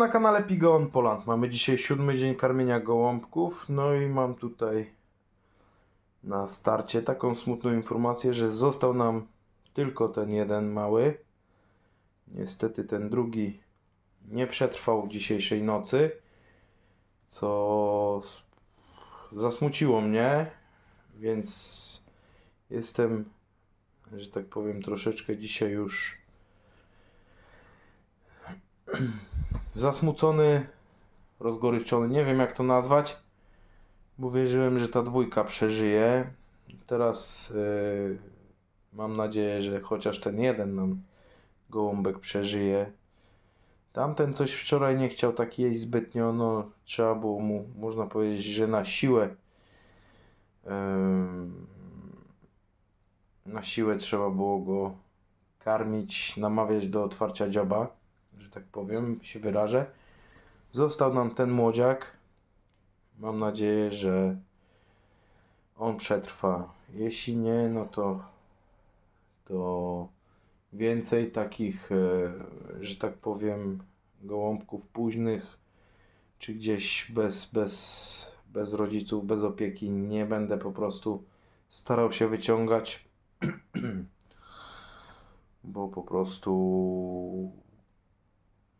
na kanale Pigon Poland. Mamy dzisiaj siódmy dzień karmienia gołąbków. No i mam tutaj na starcie taką smutną informację, że został nam tylko ten jeden mały. Niestety ten drugi nie przetrwał dzisiejszej nocy, co zasmuciło mnie, więc jestem, że tak powiem, troszeczkę dzisiaj już zasmucony, rozgoryczony, nie wiem jak to nazwać, bo wierzyłem, że ta dwójka przeżyje. Teraz yy, mam nadzieję, że chociaż ten jeden nam gołąbek przeżyje. Tamten coś wczoraj nie chciał tak jeść zbytnio, no trzeba było mu, można powiedzieć, że na siłę na siłę trzeba było go karmić, namawiać do otwarcia dzioba, że tak powiem, się wyrażę. Został nam ten młodziak. Mam nadzieję, że on przetrwa. Jeśli nie, no to to więcej takich, e, że tak powiem, gołąbków późnych, czy gdzieś bez, bez, bez rodziców, bez opieki nie będę po prostu starał się wyciągać, bo po prostu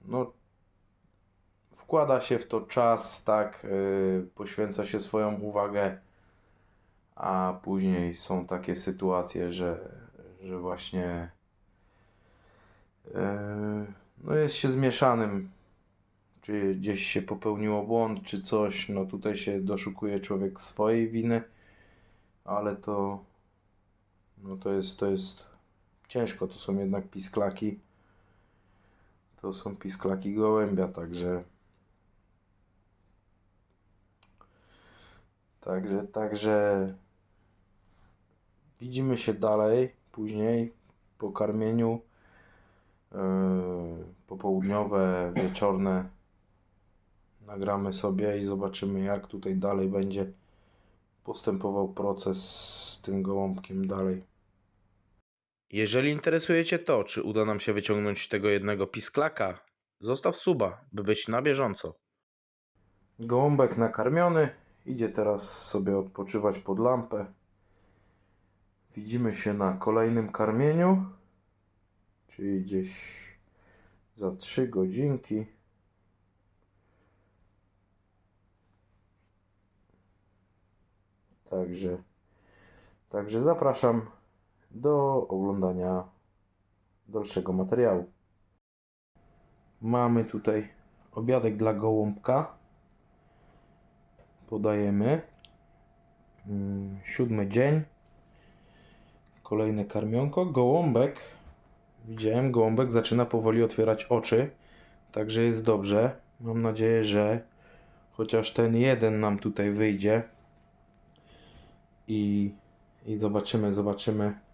no wkłada się w to czas, tak, yy, poświęca się swoją uwagę, a później są takie sytuacje, że, że właśnie yy, no jest się zmieszanym, czy gdzieś się popełniło błąd, czy coś, no tutaj się doszukuje człowiek swojej winy, ale to no to jest, to jest ciężko, to są jednak pisklaki. To są pisklaki gołębia, także. Także, także. Widzimy się dalej, później, po karmieniu. Yy, popołudniowe, wieczorne. Nagramy sobie i zobaczymy, jak tutaj dalej będzie postępował proces z tym gołąbkiem dalej. Jeżeli interesuje Cię to, czy uda nam się wyciągnąć tego jednego pisklaka, zostaw suba, by być na bieżąco. Gołąbek nakarmiony, idzie teraz sobie odpoczywać pod lampę. Widzimy się na kolejnym karmieniu, czyli gdzieś za 3 godzinki. Także, także zapraszam do oglądania dalszego materiału. Mamy tutaj obiadek dla gołąbka. Podajemy. Mm, Siódmy dzień. Kolejne karmionko. Gołąbek. Widziałem, gołąbek zaczyna powoli otwierać oczy. Także jest dobrze. Mam nadzieję, że chociaż ten jeden nam tutaj wyjdzie. I, i zobaczymy, zobaczymy.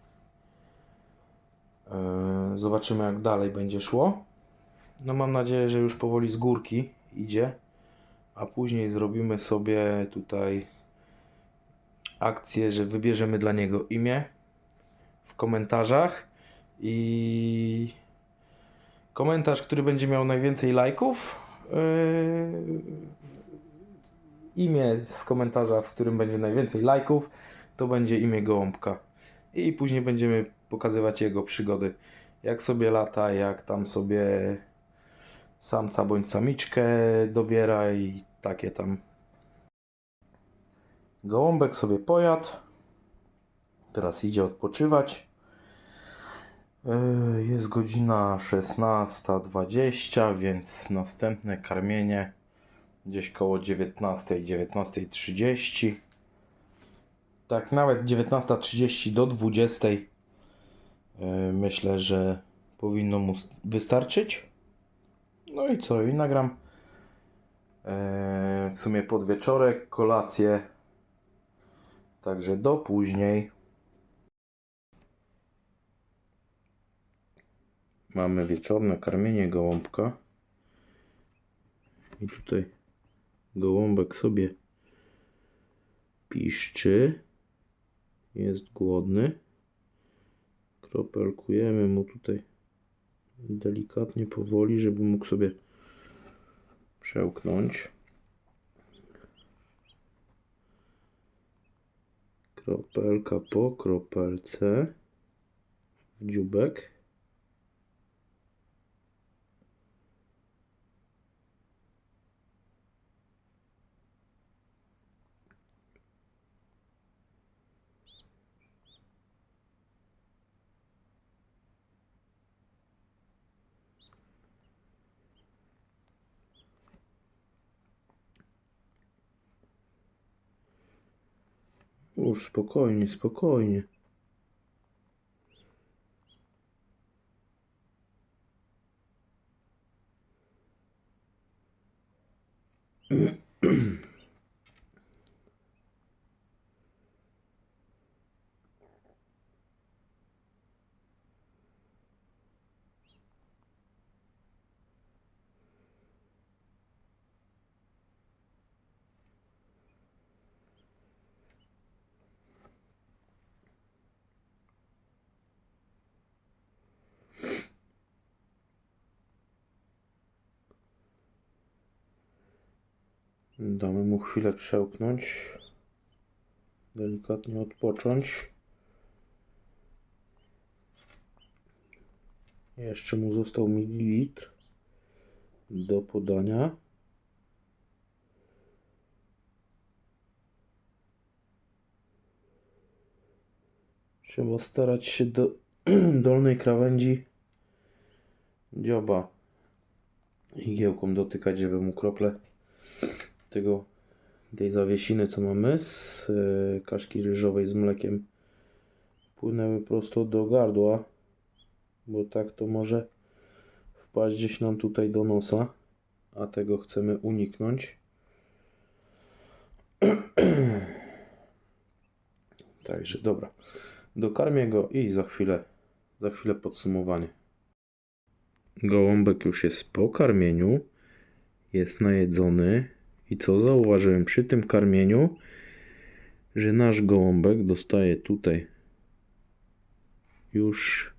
Yy, Zobaczymy, jak dalej będzie szło. No, mam nadzieję, że już powoli z górki idzie, a później zrobimy sobie tutaj akcję, że wybierzemy dla niego imię w komentarzach i komentarz, który będzie miał najwięcej lajków. Yy, imię z komentarza, w którym będzie najwięcej lajków, to będzie imię gołąbka. I później będziemy pokazywać jego przygody. Jak sobie lata, jak tam sobie samca bądź samiczkę dobiera i takie tam. Gołąbek sobie pojadł. Teraz idzie odpoczywać. Yy, Jest godzina 16.20, więc następne karmienie gdzieś koło 19, 19.30. Tak, nawet 19.30 do 20. Yy, Myślę, że powinno mu st- wystarczyć. No i co? I nagram yy, w sumie podwieczorek, kolację. Także do później. Mamy wieczorne karmienie gołąbka. I tutaj gołąbek sobie piszczy. Jest głodny. Kropelkujemy mu tutaj delikatnie, powoli, żeby mógł sobie przełknąć. Kropelka po kropelce w dziubek. Już spokojnie, spokojnie. Damy mu chwilę przełknąć. Delikatnie odpocząć. Jeszcze mu został mililitr do podania. Trzeba starać się do dolnej krawędzi dzioba igiełką dotykać, żeby mu krople tego, tej zawiesiny, co mamy z e, kaszki ryżowej z mlekiem płynęły prosto do gardła, bo tak to może wpaść gdzieś nam tutaj do nosa, a tego chcemy uniknąć. Także dobra. Dokarmię go i za chwilę, za chwilę podsumowanie. Gołąbek już jest po karmieniu, jest najedzony. I co zauważyłem przy tym karmieniu, że nasz gołąbek dostaje tutaj już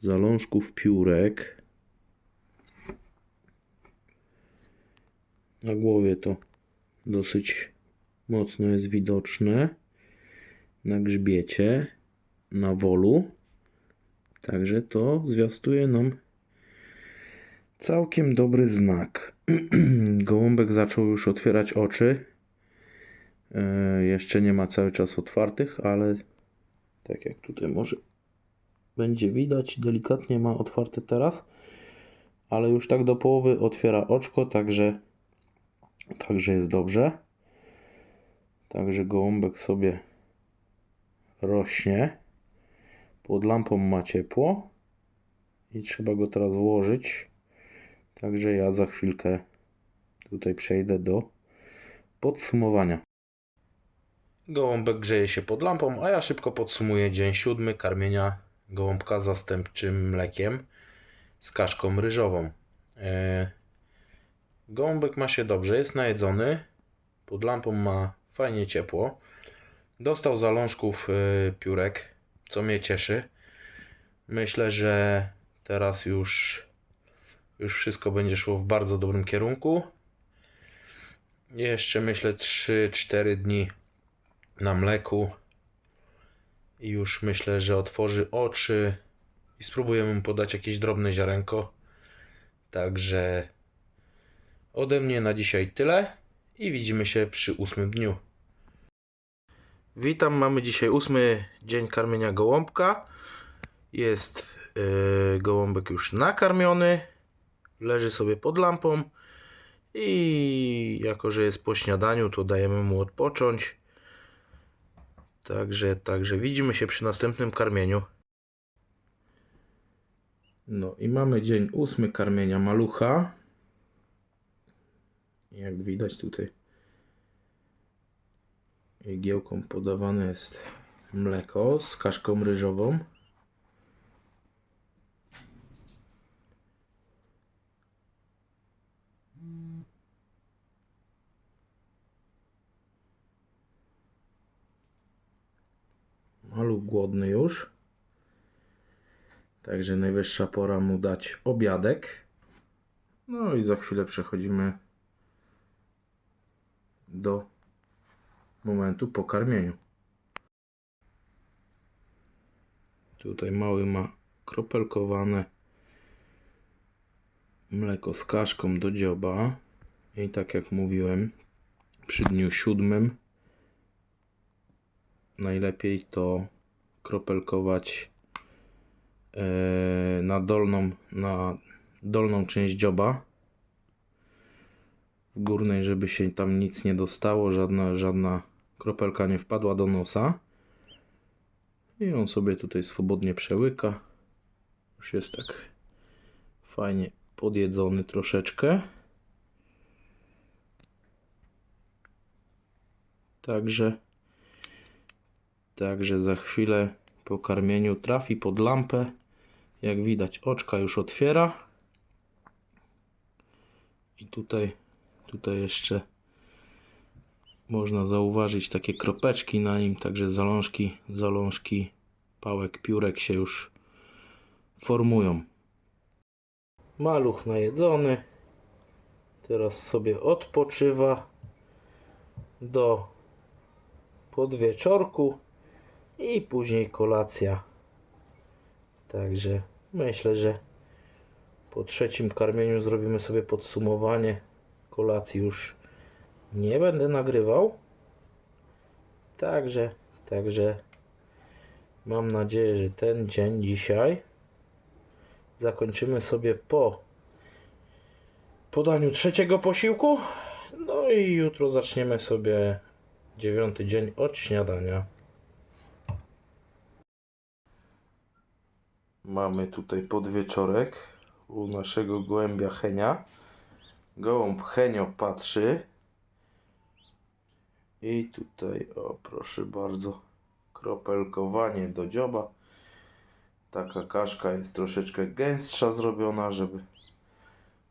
zalążków piórek. Na głowie to dosyć mocno jest widoczne. Na grzbiecie, na wolu. Także to zwiastuje nam całkiem dobry znak. Gołąbek zaczął już otwierać oczy. E, jeszcze nie ma cały czas otwartych, ale tak jak tutaj może będzie widać, delikatnie ma otwarte teraz, ale już tak do połowy otwiera oczko, także, także jest dobrze. Także gołąbek sobie rośnie. Pod lampą ma ciepło i trzeba go teraz włożyć. Także ja za chwilkę tutaj przejdę do podsumowania. Gołąbek grzeje się pod lampą, a ja szybko podsumuję dzień siódmy karmienia gołąbka zastępczym mlekiem z kaszką ryżową. E, Gołąbek ma się dobrze, jest najedzony. Pod lampą ma fajnie ciepło. Dostał zalążków e, piórek, co mnie cieszy. Myślę, że teraz już już wszystko będzie szło w bardzo dobrym kierunku. Jeszcze myślę 3-4 dni na mleku. I już myślę, że otworzy oczy i spróbujemy mu podać jakieś drobne ziarenko. Także ode mnie na dzisiaj tyle i widzimy się przy ósmym dniu. Witam, mamy dzisiaj ósmy dzień karmienia gołąbka. Jest yy, gołąbek już nakarmiony leży sobie pod lampą i jako, że jest po śniadaniu, to dajemy mu odpocząć. Także, także widzimy się przy następnym karmieniu. No i mamy dzień ósmy karmienia malucha. Jak widać tutaj igiełką podawane jest mleko z kaszką ryżową. Maluch głodny już. Także najwyższa pora mu dać obiadek. No i za chwilę przechodzimy do momentu po karmieniu. Tutaj mały ma kropelkowane mleko z kaszką do dzioba. I tak jak mówiłem, przy dniu siódmym najlepiej to kropelkować e, na dolną, na dolną część dzioba. W górnej, żeby się tam nic nie dostało, żadna, żadna kropelka nie wpadła do nosa. I on sobie tutaj swobodnie przełyka. Już jest tak fajnie podjedzony troszeczkę. Także, także za chwilę po karmieniu trafi pod lampę. Jak widać, oczka już otwiera. I tutaj, tutaj jeszcze można zauważyć takie kropeczki na nim, także zalążki, zalążki pałek, piórek się już formują. Maluch najedzony. Teraz sobie odpoczywa do podwieczorku i później kolacja. Także myślę, że po trzecim karmieniu zrobimy sobie podsumowanie. Kolacji już nie będę nagrywał. Także, także mam nadzieję, że ten dzień dzisiaj zakończymy sobie po podaniu trzeciego posiłku. No i jutro zaczniemy sobie dziewiąty dzień od śniadania. Mamy tutaj podwieczorek u naszego gołębia Henia. Gołąb Henio patrzy. I tutaj, o proszę bardzo, kropelkowanie do dzioba. Taka kaszka jest troszeczkę gęstsza zrobiona, żeby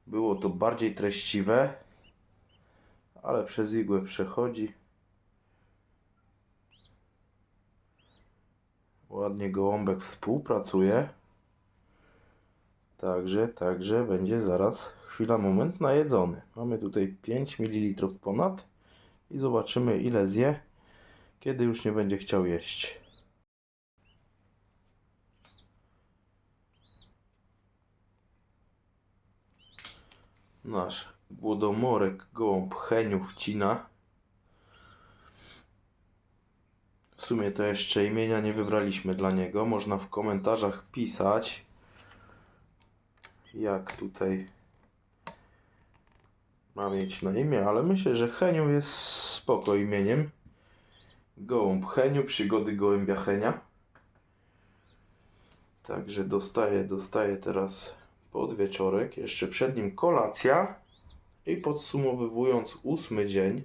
było to bardziej treściwe. Ale przez igłę przechodzi. Ładnie gołąbek współpracuje. Także, także będzie zaraz chwila, moment najedzony. Mamy tutaj 5 ml ponad i zobaczymy ile zje, kiedy już nie będzie chciał jeść. Nasz głodomorek gołąb Heniu wcina. W sumie to jeszcze imienia nie wybraliśmy dla niego. Można w komentarzach pisać, jak tutaj ma mieć na imię, ale myślę, że Heniu jest spoko imieniem. Gołąb Heniu, przygody gołębia Henia. Także dostaję, dostaję teraz podwieczorek, jeszcze przed nim kolacja i podsumowując ósmy dzień,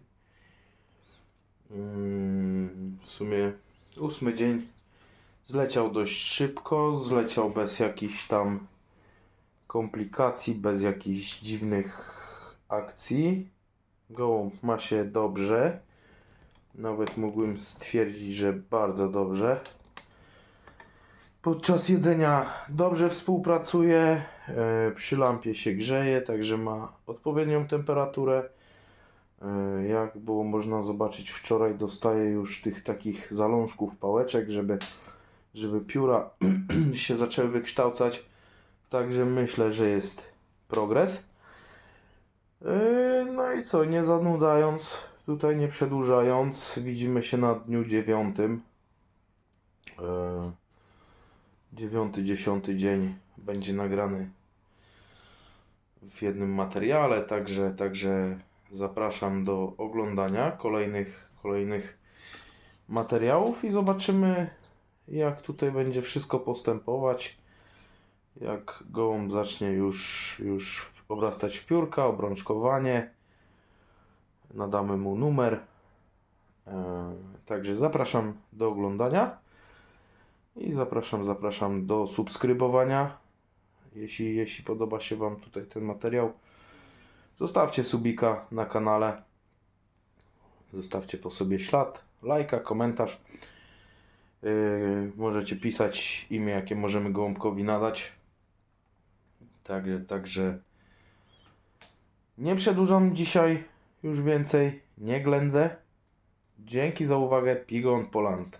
mm, w sumie ósmy dzień zleciał dość szybko, zleciał bez jakichś tam komplikacji, bez jakichś dziwnych akcji. Gołąb ma się dobrze. Nawet mógłbym stwierdzić, że bardzo dobrze. Podczas jedzenia dobrze współpracuje, e, przy lampie się grzeje, także ma odpowiednią temperaturę. E, Jak było można zobaczyć wczoraj, dostaje już tych takich zalążków pałeczek, żeby, żeby pióra się zaczęły wykształcać. Także myślę, że jest progres. E, No i co, nie zanudzając, tutaj nie przedłużając, widzimy się na dniu dziewiątym. E, Dziewiąty, dziesiąty dzień będzie nagrany w jednym materiale, także, także zapraszam do oglądania kolejnych, kolejnych materiałów i zobaczymy jak tutaj będzie wszystko postępować. Jak gołąb zacznie już, już obrastać w piórka, obrączkowanie, nadamy mu numer. E, Także zapraszam do oglądania. I zapraszam, zapraszam do subskrybowania. Jeśli, jeśli podoba się Wam tutaj ten materiał, zostawcie subika na kanale. Zostawcie po sobie ślad, lajka, komentarz. Yy, możecie pisać imię, jakie możemy gołąbkowi nadać. Tak, także Nie przedłużam dzisiaj już więcej, nie ględzę. Dzięki za uwagę, Pigon Poland.